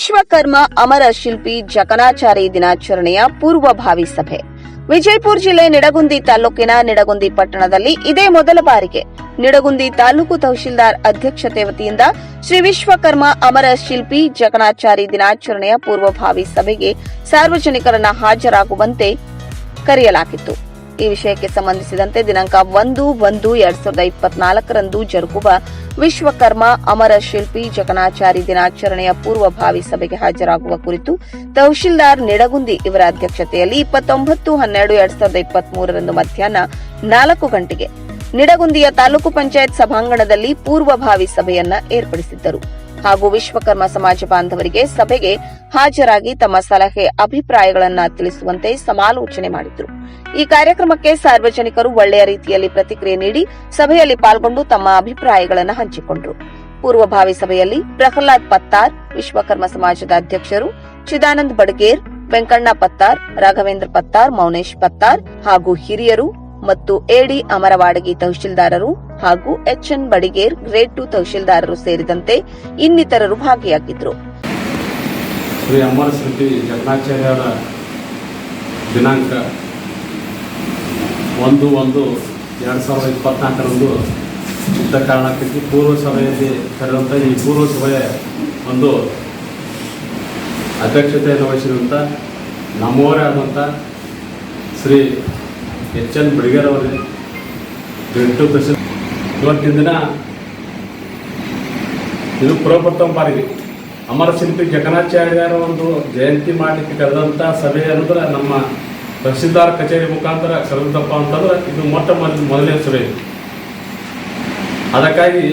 ವಿಶ್ವಕರ್ಮ ಅಮರ ಶಿಲ್ಪಿ ಜಕಣಾಚಾರಿ ದಿನಾಚರಣೆಯ ಪೂರ್ವಭಾವಿ ಸಭೆ. ವಿಜಯಪುರ ಜಿಲ್ಲೆ ನಿಡಗುಂದಿ ತಾಲೂಕಿನ ನಿಡಗುಂದಿ ಪಟ್ಟಣದಲ್ಲಿ ಇದೇ ಮೊದಲ ಬಾರಿಗೆ ನಿಡಗುಂದಿ ತಾಲೂಕು ತಹಶೀಲ್ದಾರ್ ಅಧ್ಯಕ್ಷತೆ ವತಿಯಿಂದ ಶ್ರೀ ವಿಶ್ವಕರ್ಮ ಅಮರ ಶಿಲ್ಪಿ ಜಕಣಾಚಾರಿ ದಿನಾಚರಣೆಯ ಪೂರ್ವಭಾವಿ ಸಭೆಗೆ ಸಾರ್ವಜನಿಕರನ್ನ ಹಾಜರಾಗುವಂತೆ ಕರೆಯಲಾಗಿತ್ತು. ಈ ವಿಷಯಕ್ಕೆ ಸಂಬಂಧಿಸಿದಂತೆ ದಿನಾಂಕ ಒಂದು ಒಂದು ಎರಡ್ ಸಾವಿರದ ಇಪ್ಪತ್ನಾಲ್ಕರಂದು ಜರುಗುವ ವಿಶ್ವಕರ್ಮ ಅಮರ ಶಿಲ್ಪಿ ಜಕಣಾಚಾರಿ ದಿನಾಚರಣೆಯ ಪೂರ್ವಭಾವಿ ಸಭೆಗೆ ಹಾಜರಾಗುವ ಕುರಿತು ತಹಶೀಲ್ದಾರ್ ನಿಡಗುಂದಿ ಇವರ ಅಧ್ಯಕ್ಷತೆಯಲ್ಲಿ ಇಪ್ಪತ್ತೊಂಬತ್ತು ಹನ್ನೆರಡು ಎರಡ್ ಸಾವಿರದ ಇಪ್ಪತ್ಮೂರರಂದು ಮಧ್ಯಾಹ್ನ ನಾಲ್ಕು ಗಂಟೆಗೆ ನಿಡಗುಂದಿಯ ತಾಲೂಕು ಪಂಚಾಯತ್ ಸಭಾಂಗಣದಲ್ಲಿ ಪೂರ್ವಭಾವಿ ಸಭೆಯನ್ನ ಏರ್ಪಡಿಸಿದ್ದರು. ಹಾಗೂ ವಿಶ್ವಕರ್ಮ ಸಮಾಜ ಬಾಂಧವರಿಗೆ ಸಭೆಗೆ ಹಾಜರಾಗಿ ತಮ್ಮ ಸಲಹೆ, ಅಭಿಪ್ರಾಯಗಳನ್ನು ತಿಳಿಸುವಂತೆ ಸಮಾಲೋಚನೆ ಮಾಡಿದ್ರು. ಈ ಕಾರ್ಯಕ್ರಮಕ್ಕೆ ಸಾರ್ವಜನಿಕರು ಒಳ್ಳೆಯ ರೀತಿಯಲ್ಲಿ ಪ್ರತಿಕ್ರಿಯೆ ನೀಡಿ ಸಭೆಯಲ್ಲಿ ಪಾಲ್ಗೊಂಡು ತಮ್ಮ ಅಭಿಪ್ರಾಯಗಳನ್ನು ಹಂಚಿಕೊಂಡರು. ಪೂರ್ವಭಾವಿ ಸಭೆಯಲ್ಲಿ ಪ್ರಹ್ಲಾದ್ ಪತ್ತಾರ್, ವಿಶ್ವಕರ್ಮ ಸಮಾಜದ ಅಧ್ಯಕ್ಷರು ಚಿದಾನಂದ್ ಬಡಗೇರ್, ವೆಂಕಣ್ಣ ಪತ್ತಾರ್, ರಾಘವೇಂದ್ರ ಪತ್ತಾರ್, ಮೌನೇಶ್ ಪತ್ತಾರ್ ಹಾಗೂ ಹಿರಿಯರು ಮತ್ತು ಎಡಿ ಅಮರವಾಡಗಿ ತಹಶೀಲ್ದಾರರು ಹಾಗೂ H N Badiger, grade two ತಹಶೀಲ್ದಾರರು ಸೇರಿದಂತೆ ಇನ್ನಿತರರು ಭಾಗಿಯಾಗಿದ್ದರು ಶ್ರೀ ಅಮರ ಸ್ಮೃತಿ ಜಗನ್ನಾಚಾರ್ಯರ ದಿನಾಂಕ ಒಂದು ಒಂದು ಎರಡು ಸಾವಿರದ ಇಪ್ಪತ್ನಾಲ್ಕರಂದು ಇದ್ದ ಕಾರಣಕ್ಕಾಗಿ ಪೂರ್ವ ಸಭೆಯಲ್ಲಿ ಕರೆದಂಥ ಈ ಪೂರ್ವ ಸಭೆಯ ಒಂದು ಅಧ್ಯಕ್ಷತೆಯನ್ನು ವಹಿಸಿದಂಥ ನಮ್ಮವರೇ ಆದಂಥ ಶ್ರೀ ಎಚ್ ಎನ್ ಬಿಡಿಗೇರವರೇ ಎಂಟು ಪರ್ಸೆಂಟ್ ಇವತ್ತಿನ ದಿನ ಇದು ಪ್ರಪ್ರಥಮ ಬಾರಿಗೆ ಅಮರ ಶಿಲ್ಪಿ ಜಗನ್ನಾಚಾರ್ಯರ ಒಂದು ಜಯಂತಿ ಮಾಡಲಿಕ್ಕೆ ಕರೆದಂಥ ಸಭೆ ಅಂದ್ರೆ ನಮ್ಮ ತಹಸೀಲ್ದಾರ್ ಕಚೇರಿ ಮುಖಾಂತರ ಕರೆದಪ್ಪ ಅಂತಂದ್ರೆ ಇದು ಮೊಟ್ಟ ಮೊದಲ ಮೊದಲನೇ ಸಭೆ. ಅದಕ್ಕಾಗಿ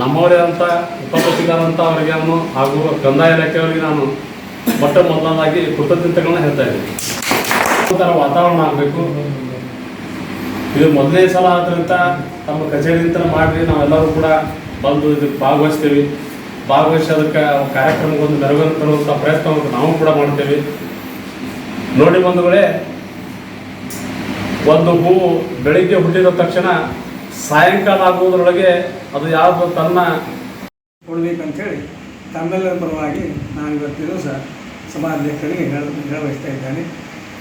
ನಮ್ಮವರೇ ಅಂತ ಉಪಸ್ಥಿತರಂತ ಅವರಿಗೆ ನಾನು ಹಾಗೂ ಕಂದಾಯ ಇಲಾಖೆಯವರಿಗೆ ನಾನು ಮೊಟ್ಟ ಮೊದಲನಾಗಿ ಕೃತಜ್ಞತೆಗಳನ್ನ ಹೇಳ್ತಾ ಇದ್ದೀನಿ. ಒಂಥರ ವಾತಾವರಣ ಆಗಬೇಕು. ಇದು ಮೊದಲನೇ ಸಲ ಆದ್ರಿಂದ ತಮ್ಮ ಕಚೇರಿಯಿಂದ ಮಾಡಿ ನಾವೆಲ್ಲರೂ ಕೂಡ ಬಂದು ಇದಕ್ಕೆ ಭಾಗವಹಿಸ್ತೀವಿ. ಭಾಗವಹಿಸಿ ಅದಕ್ಕೆ ಕಾರ್ಯಕ್ರಮಕ್ಕೆ ಒಂದು ಮೆರಗನ್ನು ತರುವಂಥ ಪ್ರಯತ್ನವನ್ನು ನಾವು ಕೂಡ ಮಾಡ್ತೇವೆ. ನೋಡಿ ಬಂಧುಗಳೇ, ಒಂದು ಹೂವು ಬೆಳಿಗ್ಗೆ ಹುಟ್ಟಿದ ತಕ್ಷಣ ಸಾಯಂಕಾಲ ಆಗುವುದರೊಳಗೆ ಅದು ಯಾವುದು ತನ್ನ ಕೊಡಬೇಕಂತೇಳಿ ತಮ್ಮೆಲ್ಲರ ಪರವಾಗಿ ನಾನು ಇವತ್ತು ದಿವಸ ಸಭಾಧ್ಯಕ್ಷರಿಗೆ ಹೇಳ ಹೇಳಬಯಸ್ತಾ ಇದ್ದೇನೆ.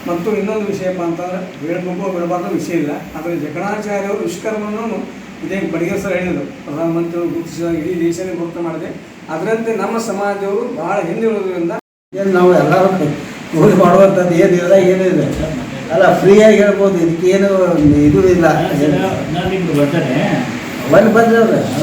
ಮತ್ತು ಇನ್ನೊಂದು ವಿಷಯಪ್ಪ ಅಂತಂದರೆ ಹೇಳ್ಬೇಕು ಬಿಡಬಾರ್ದು ವಿಷಯ ಇಲ್ಲ. ಆದರೆ ಜಗಣಾಚಾರ್ಯವರು ವಿಶ್ವಕರ್ಮನೂ ಇದೇ ಬಡಿಗೆ ಸರ್ ಹೇಳಿದರು. ಪ್ರಧಾನಮಂತ್ರಿಗಳು ಗುರುತಿಸಿದ ಇಡೀ ದೇಶನೇ ಗುರುತು ಮಾಡಿದೆ. ಅದರಂತೆ ನಮ್ಮ ಸಮಾಜವು ಬಹಳ ಹಿಂದುಳಿದ್ರಿಂದ ಏನು ನಾವು ಎಲ್ಲರೂ ಏನು ಮಾಡುವಂಥದ್ದು ಏನಿಲ್ಲ ಇಲ್ಲ ಅಲ್ಲ ಫ್ರೀಯಾಗಿ ಹೇಳ್ಬೋದು. ಇದಕ್ಕೇನು ಇದು ಇಲ್ಲ. ಒಂದು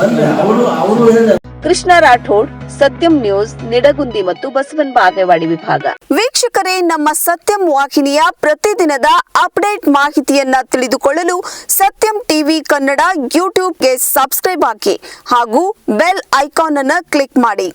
ಒಂದು ಅವರು ಅವರು ಹೇಳಿದ ಕೃಷ್ಣ ರಾಠೋಡ್ ಸತ್ಯಂ ನ್ಯೂಸ್, ನಿಡಗುಂದಿ ಮತ್ತು ಬಸವನ್ ಬಾಗೇವಾಡಿ ವಿಭಾಗ. ವೀಕ್ಷಕರೇ, ನಮ್ಮ ಸತ್ಯಂ ವಾಹಿನಿಯ ಪ್ರತಿದಿನದ ಅಪ್ಡೇಟ್ ಮಾಹಿತಿಯನ್ನ ತಿಳಿದುಕೊಳ್ಳಲು ಸತ್ಯಂ ಟಿವಿ ಕನ್ನಡ ಯೂಟ್ಯೂಬ್ಗೆ ಸಬ್ಸ್ಕ್ರೈಬ್ ಹಾಕಿ ಹಾಗೂ ಬೆಲ್ ಐಕಾನ್ ಅನ್ನು ಕ್ಲಿಕ್ ಮಾಡಿ.